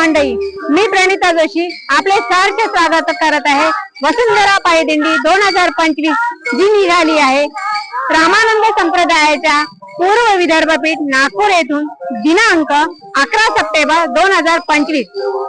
मंडई. मी प्रणिता जोशी आपले सारखे स्वागत करत आहे. वसुंधरा पायदिंडी दोन हजार पंचवीस जी निघाली आहे. रामानंद संप्रदायाच्या पूर्व विदर्भपीठ नागपूर येथून दिनांक अकरा सप्टेंबर दोन हजार पंचवीस.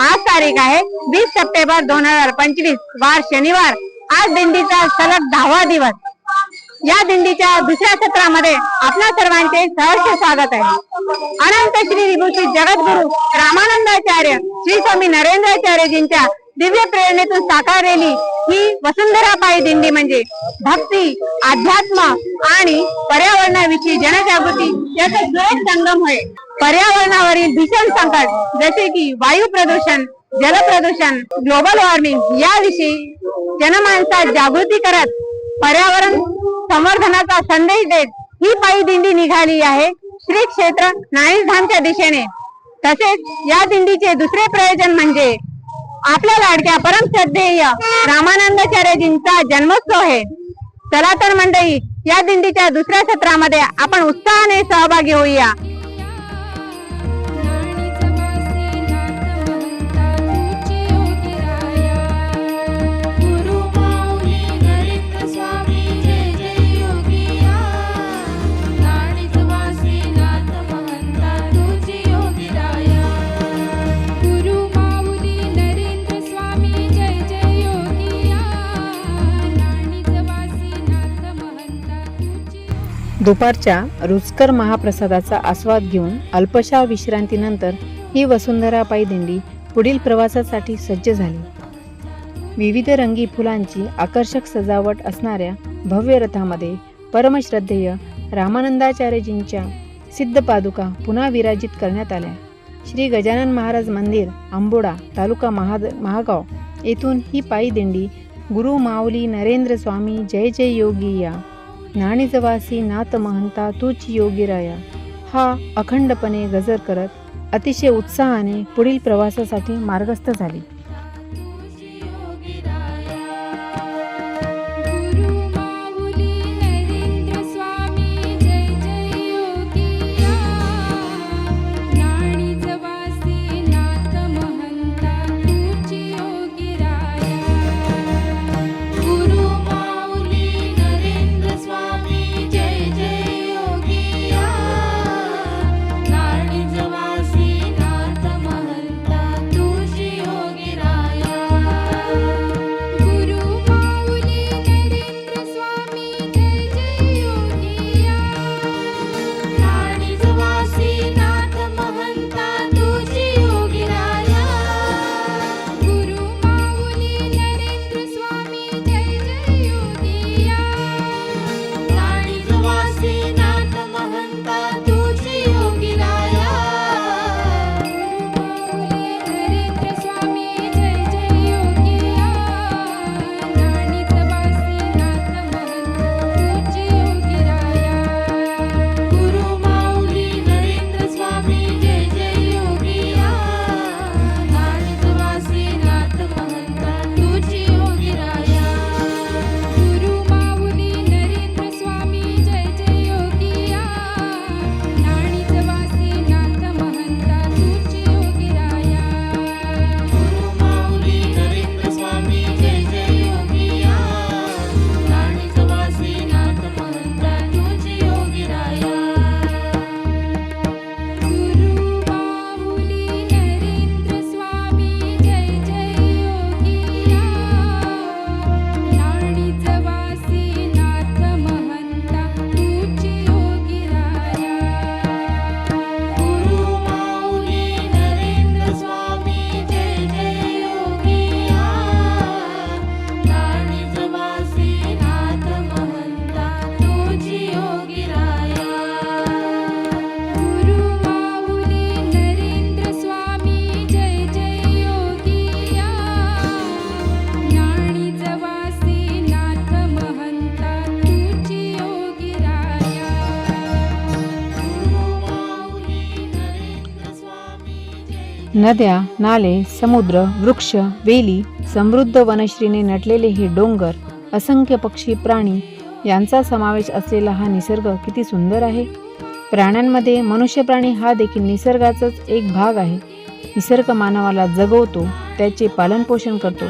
आज तारीख आहे वीस सप्टेंबर दोन हजार पंचवीस वार शनिवार. आज दिंडीचा सलग दहावा दिवस. या दिंडीच्या दुसऱ्या सत्रामध्ये आपल्या सर्वांचे सहर्ष स्वागत आहे. अनंत श्री विभूषित जगद्गुरु रामानंदाचार्य श्री स्वामी नरेंद्राचार्यजींच्या दिव्य प्रेरणेतून साकारलेली ही वसुंधरा पायी दिंडी म्हणजे भक्ती अध्यात्म आणि पर्यावरणाविषयी जनजागृती याचा सुरेख संगम होय. पर्यावरणावरील भीषण संकट जसे की वायू प्रदूषण जल प्रदूषण ग्लोबल वॉर्मिंग याविषयी जनमानसात जागृती करत पर्यावरण संवर्धनाचा संदेश देत ही पायी दिंडी निघाली आहे. श्री क्षेत्र नाणीधामच्या दिशेने. तसेच या दिंडीचे दुसरे प्रयोजन म्हणजे आपल्या लाडक्या परम श्रद्धेय रामानंदाचार्यजींचा जन्मोत्सव आहे. चला तर मंडळी या दिंडीच्या दुसऱ्या सत्रामध्ये आपण उत्साहाने सहभागी होऊया. दुपारच्या रुचकर महाप्रसादाचा आस्वाद घेऊन अल्पशा विश्रांतीनंतर ही वसुंधरा दिंडी पुढील प्रवासासाठी सज्ज झाली. विविध रंगी फुलांची आकर्षक सजावट असणाऱ्या भव्य रथामध्ये परमश्रद्धेय रामानंदाचार्यजींच्या सिद्धपादुका पुन्हा विराजित करण्यात आल्या. श्री गजानन महाराज मंदिर आंबोडा तालुका महाद महागाव येथून ही पायी दिंडी गुरु माऊली नरेंद्र स्वामी जय जय योगी या नाणीजवासी नात महंता तूच योगीराया हा अखंडपणे गजर करत अतिशय उत्साहाने पुढील प्रवासासाठी मार्गस्थ झाली. नद्या नाले समुद्र वृक्ष वेली समृद्ध वनश्रीने नटलेले हे डोंगर असंख्य पक्षी प्राणी यांचा समावेश असलेला हा निसर्ग किती सुंदर आहे? प्राण्यांमध्ये मनुष्य प्राणी हा देखील निसर्गाचाच एक भाग आहे. निसर्ग मानवाला जगवतो त्याचे पालनपोषण करतो.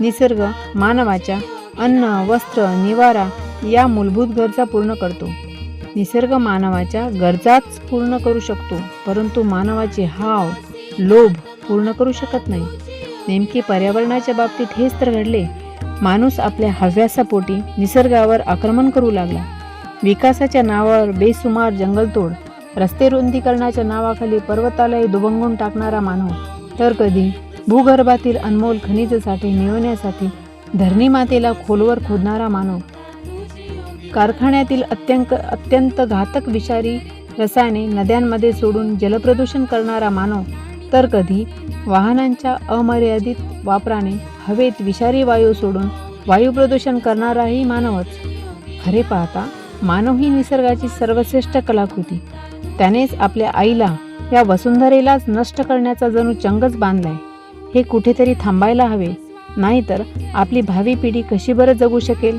निसर्ग मानवाच्या अन्न वस्त्र निवारा या मूलभूत गरजा पूर्ण करतो. निसर्ग मानवाच्या गरजाच पूर्ण करू शकतो परंतु मानवाचे हाव लोभ पूर्ण करू शकत नाही. नेमके पर्यावरणाच्या बाबतीत हेच तर घडले. माणूस आपल्या हव्यासापोटी निसर्गावर आक्रमण करू लागला. विकासाच्या नावावर बेसुमार जंगलतोड रस्ते रुंदीकरणाच्या नावाखाली पर्वतालय दुबंगून टाकणारा मानव तर कधी भूगर्भातील अनमोल खनिज साठे मिळवण्यासाठी धरणी मातेला खोलवर खोदणारा मानव. कारखान्यातील अत्यंत अत्यंत घातक विषारी रसायने नद्यांमध्ये सोडून जलप्रदूषण करणारा मानव तर कधी वाहनांच्या अमर्यादित वापराने हवेत विषारी वायू सोडून वायू प्रदूषण करणाराही मानवच. खरे पाहता मानव ही निसर्गाची सर्वश्रेष्ठ कलाकृती. त्यानेच आपल्या आईला या वसुंधरेलाच नष्ट करण्याचा जणू चंगच बांधलाय. हे कुठेतरी थांबायला हवे नाहीतर आपली भावी पिढी कशी बरं जगू शकेल?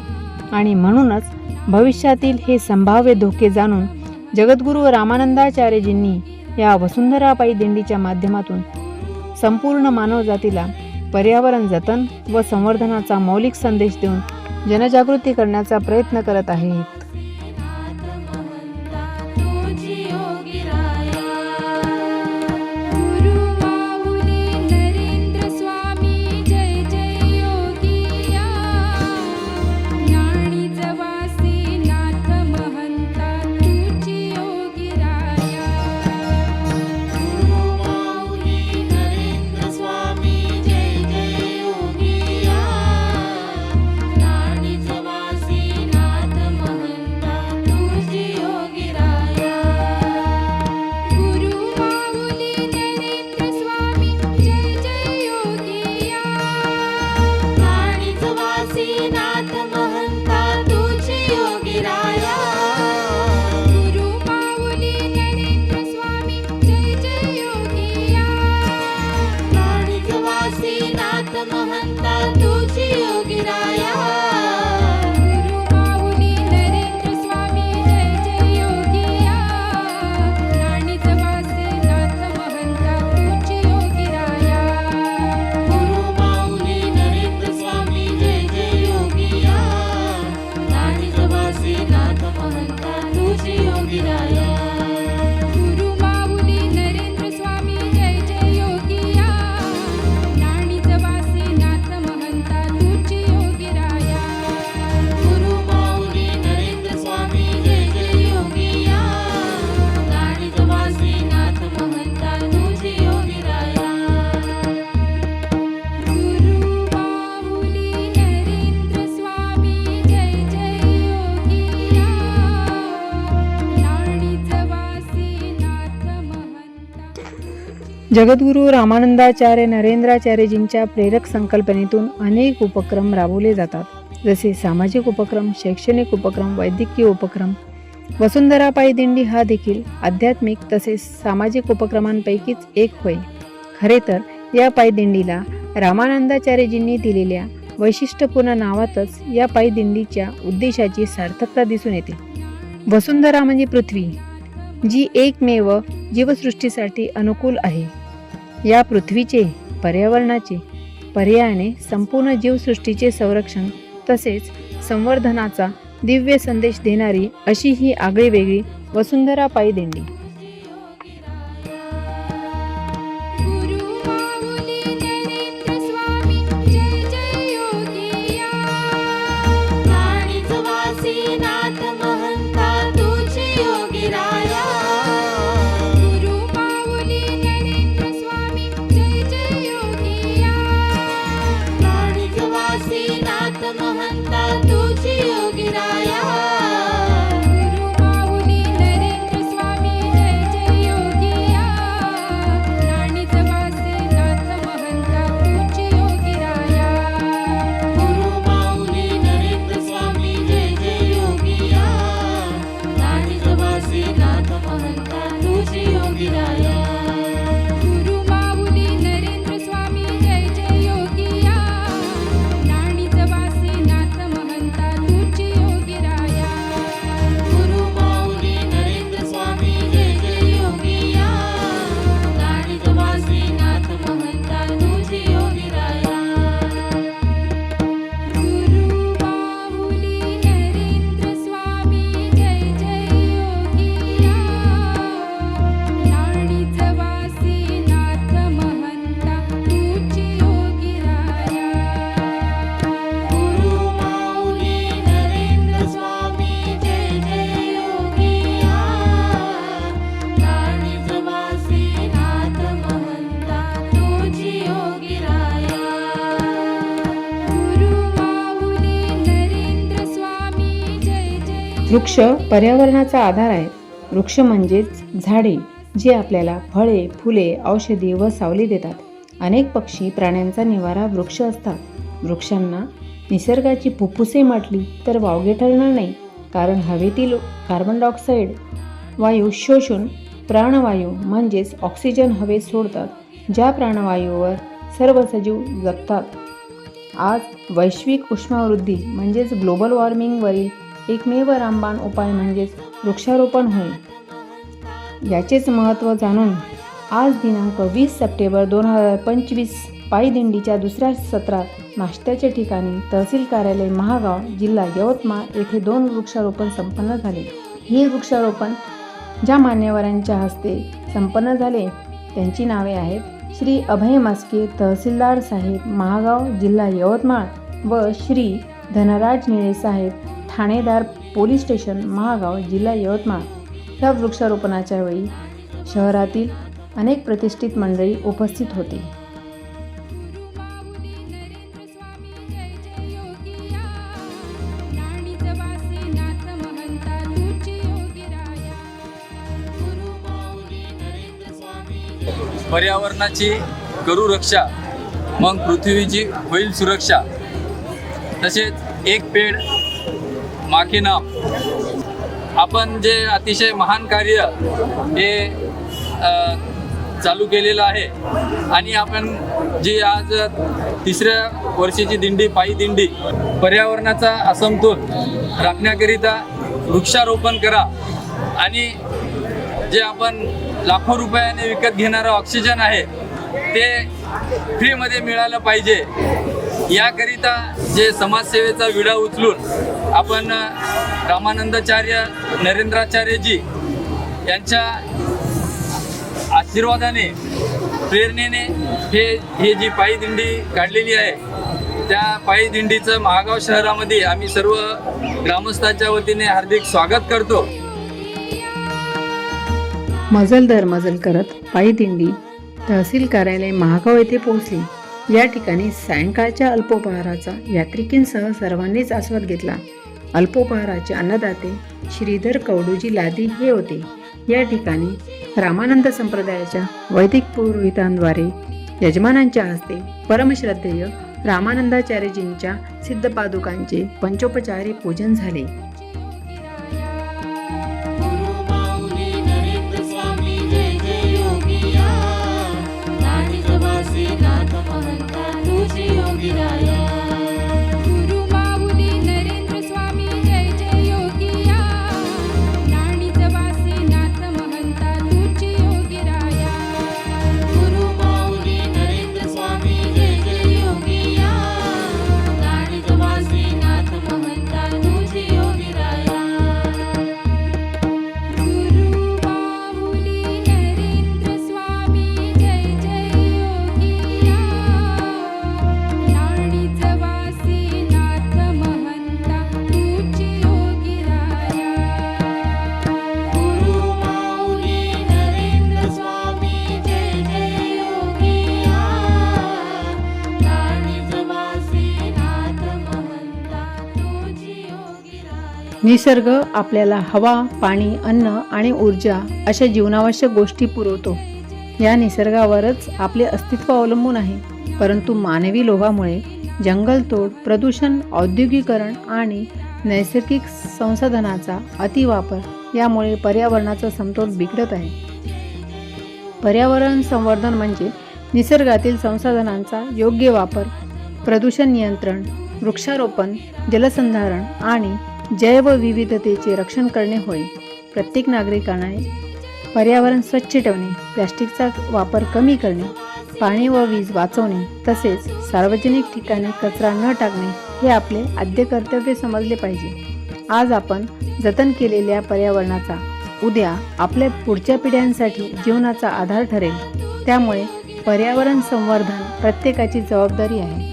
आणि म्हणूनच भविष्यातील हे संभाव्य धोके जाणून जगद्गुरू रामानंदाचार्यजींनी या वसुंधरापायी दिंडीच्या माध्यमातून संपूर्ण मानवजातीला पर्यावरण जतन व संवर्धनाचा मौलिक संदेश देऊन जनजागृती करण्याचा प्रयत्न करत आहेत जगद्गुरू रामानंदाचार्य नरेंद्राचार्यजींच्या प्रेरक संकल्पनेतून अनेक उपक्रम राबवले जातात. जसे सामाजिक उपक्रम शैक्षणिक उपक्रम वैद्यकीय उपक्रम. वसुंधरा पायदिंडी हा देखील आध्यात्मिक तसेच सामाजिक उपक्रमांपैकीच एक होय. खरे तर या पायदिंडीला रामानंदाचार्यजींनी दिलेल्या वैशिष्ट्यपूर्ण नावातच या पायदिंडीच्या उद्देशाची सार्थकता दिसून येते. वसुंधरा म्हणजे पृथ्वी जी एकमेव जीवसृष्टीसाठी अनुकूल आहे. या पृथ्वीचे पर्यावरणाचे पर्यायाने संपूर्ण जीवसृष्टीचे संरक्षण तसेच संवर्धनाचा दिव्य संदेश देणारी अशी ही आगळीवेगळी वसुंधरा पायी वृक्ष पर्यावरणाचा आधार आहे वृक्ष म्हणजेच झाडे जे आपल्याला फळे फुले औषधी व सावली देतात. अनेक पक्षी प्राण्यांचा निवारा वृक्ष असतात. वृक्षांना निसर्गाची फुफ्फुसे म्हटली तर वावगे ठरणार नाही. कारण हवेतील कार्बन डायऑक्साईड वायू शोषून प्राणवायू म्हणजेच ऑक्सिजन हवेत सोडतात ज्या प्राणवायूवर सर्व सजीव जगतात. आज वैश्विक उष्मावृद्धी म्हणजेच ग्लोबल वॉर्मिंगवरील एकमेव रामबाण उपाय म्हणजेच वृक्षारोपण होय. याचेच महत्त्व जाणून आज दिनांक वीस सप्टेंबर दोन हजार पंचवीस पायदिंडीच्या दुसऱ्या सत्रात नाश्त्याच्या ठिकाणी तहसील कार्यालय महागाव जिल्हा यवतमाळ येथे दोन वृक्षारोपण संपन्न झाले. हे वृक्षारोपण ज्या मान्यवरांच्या हस्ते संपन्न झाले त्यांची नावे आहेत श्री अभय मास्के तहसीलदार साहेब महागाव जिल्हा यवतमाळ व श्री धनराज निळे साहेब ठाणेदार पोलीस स्टेशन महागाव जिल्हा यवतमाळ या वृक्षारोपणाच्या वेळी शहरातील अनेक प्रतिष्ठित मंडळी उपस्थित होते. पर्यावरणाची करू रक्षा मग पृथ्वीची होईल सुरक्षा तसेच एक पेड माके नाम आपण जे अतिशय महान कार्य हे चालू केलेलं आहे आणि आपण जी आज तिसऱ्या वर्षीची दिंडी पायी दिंडी पर्यावरणाचा असमतोल राखण्याकरिता वृक्षारोपण करा आणि जे आपण लाखो रुपयाने विकत घेणारं ऑक्सिजन आहे ते फ्रीमध्ये मिळालं पाहिजे. याकरिता जे समाजसेवेचा विडा उचलून आपण रामानंदाचार्य नरेंद्राचार्यजी यांच्या आशीर्वादाने प्रेरणेने हे ही जी पायी दिंडी काढलेली आहे त्या पायी दिंडीचं महागाव शहरामध्ये आम्ही सर्व ग्रामस्थांच्या वतीने हार्दिक स्वागत करतो. मजल दर मजल करत पायी दिंडी तहसील कार्यालय महागाव येथे पोहोचली. या ठिकाणी सायंकाळच्या अल्पोपहाराचा यात्रिकींसह सर्वांनीच आस्वाद घेतला. अल्पोपहाराचे अन्नदाते श्रीधर कवडूजी लादी हे होते. या ठिकाणी रामानंद संप्रदायाच्या वैदिक पुरोहितांद्वारे यजमानांच्या हस्ते परमश्रद्धेय रामानंदाचार्यजींच्या सिद्धपादुकांचे पंचोपचारी पूजन झाले. निसर्ग आपल्याला हवा पाणी अन्न आणि ऊर्जा अशा जीवनावश्यक गोष्टी पुरवतो. या निसर्गावरच आपले अस्तित्व अवलंबून आहे. परंतु मानवी लोभामुळे जंगलतोड प्रदूषण औद्योगिकरण आणि नैसर्गिक संसाधनाचा अतिवापर यामुळे पर्यावरणाचा समतोल बिघडत आहे. पर्यावरण संवर्धन म्हणजे निसर्गातील संसाधनांचा योग्य वापर प्रदूषण नियंत्रण वृक्षारोपण जलसंधारण आणि जैवविविधतेचे रक्षण करणे होय. प्रत्येक नागरिकाने पर्यावरण स्वच्छ ठेवणे प्लॅस्टिकचा वापर कमी करणे पाणी व वीज वाचवणे तसेच सार्वजनिक ठिकाणी कचरा न टाकणे हे आपले आद्य कर्तव्य समजले पाहिजे. आज आपण जतन केलेल्या पर्यावरणाचा उद्या आपल्या पुढच्या पिढ्यांसाठी जीवनाचा आधार ठरेल. त्यामुळे पर्यावरण संवर्धन प्रत्येकाची जबाबदारी आहे.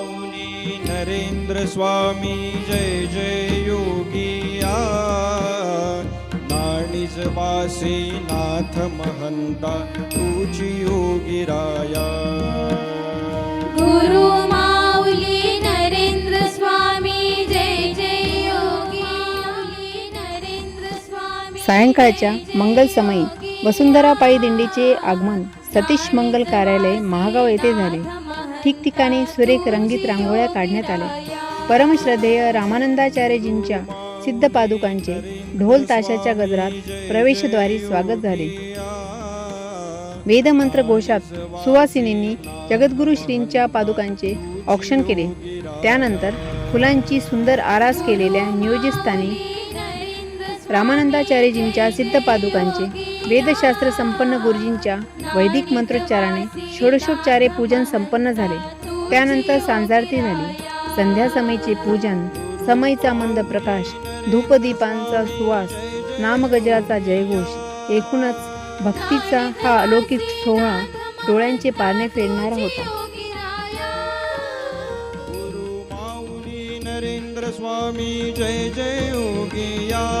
स्वामी जय जय योगिया नाणीज वासी नाथ महंता तुझी योगिराया गुरु माऊली नरेंद्र स्वामी जय जय योगी नरेंद्र स्वामी सायंकाळच्या मंगल समयी वसुंधरापायी दिंडीचे आगमन सतीश मंगल कार्यालय महागाव येथे झाले. ठिकठिकाणी सुरेख रंगीत रांगोळ्या काढण्यात आल्या. परमश्रद्धेय रामानंदाचार्यजींच्या सिद्ध पादुकांचे ढोल ताशाच्या गजरात प्रवेशद्वारी स्वागत झाले. वेदमंत्र घोषात सुवासिनींनी जगद्गुरु श्रींच्या पादुकांचे ऑक्षण केले. त्यानंतर फुलांची सुंदर आरास केलेल्या नियोजित स्थानी रामानंदाचार्यजींच्या सिद्ध पादुकांचे वेदशास्त्र संपन्न गुरुजींच्या वैदिक मंत्रोच्चाराने षोडशोपचारे पूजन संपन्न झाले. त्यानंतर सांजारती झाली. संध्या समयचे पूजन समयचा मंद प्रकाश धूपदीपांचा सुवास नामगजराचा जयघोष एकूणच भक्तीचा हा अलौकिक सोहळा डोळ्यांचे पारणे फेडणारा होता. नरेंद्र स्वामी जय जय योगिया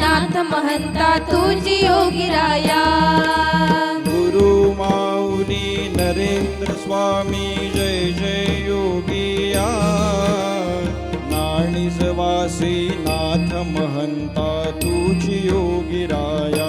नाथ महंता तुझी योगिराया गुरु माऊली नरेंद्र स्वामी जय जय योगिया नाणीज वासी नाथ महंता तुझी योगिराया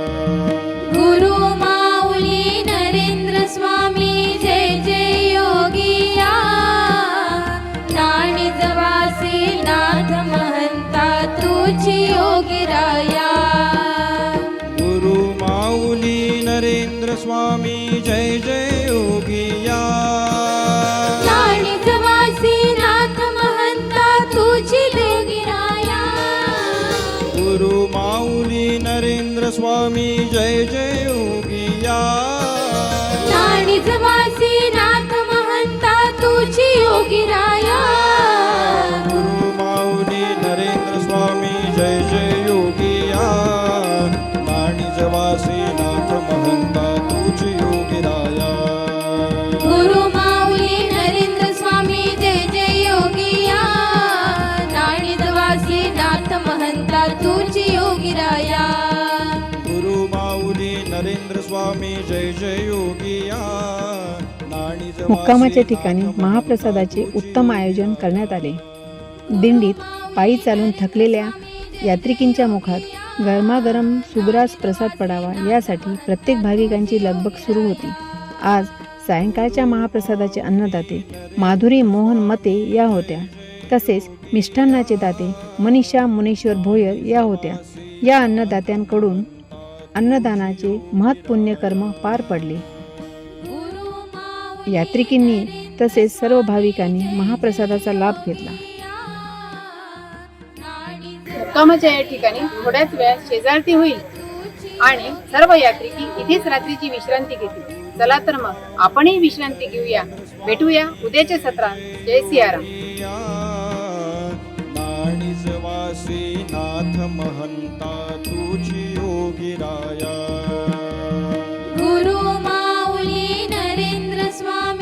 स्वामी जय जय योगिया नाणीज नाथ महंता तुझी मुक्कामाच्या ठिकाणी महाप्रसादाचे उत्तम आयोजन करण्यात आले. दिंडीत पायी चालून थकलेल्या यात्रिकींच्या मुखात गरमागरम सुग्रास प्रसाद पडावा यासाठी प्रत्येक भाविकांची लगबग सुरू होती. आज सायंकाळच्या महाप्रसादाचे अन्नदाते माधुरी मोहन मते या होत्या. तसेच मिष्ठान्नाचे दाते मनीषा मुनेश्वर भोयर या होत्या. या अन्नदात्यांकडून अन्नदानाचे महत्पुण्य कर्म पार पडले. यात्रिकींनी तसेच सर्व भाविकांनी महाप्रसादाचा लाभ घेतला. मुक्कामाच्या या ठिकाणी थोड्याच वेळात शेजारती होईल आणि सर्व यात्रिकी इथेच रात्रीची विश्रांती घेतील. चला तर मग आपणही विश्रांती घेऊया. भेटूया उद्याच्या सत्रात. जय सियाराम. नाथ महंता तुझी योगी राया. Swami.